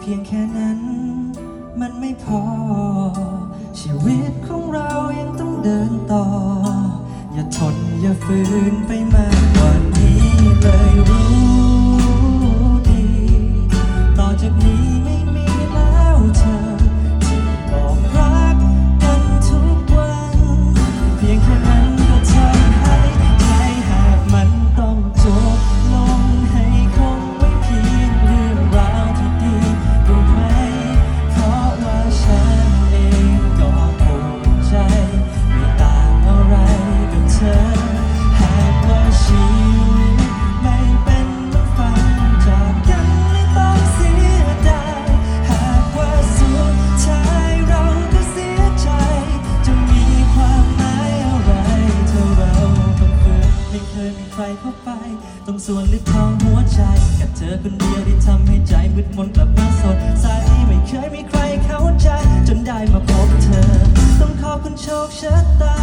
เพียงแค่นั้นมันไม่พอ ชีวิตของเรายังต้องเดินต่อ อย่าทนอย่าฝืนไปมากกว่านี้เลย เข้าไปตรงส่วนลิบของหัวใจกับเธอคนเดียวที่ทำให้ใจมืดมนกลับมาสดใสไม่เคยมีใครเข้าใจ จนได้มาพบเธอ ต้องขอบคุณโชคชะตา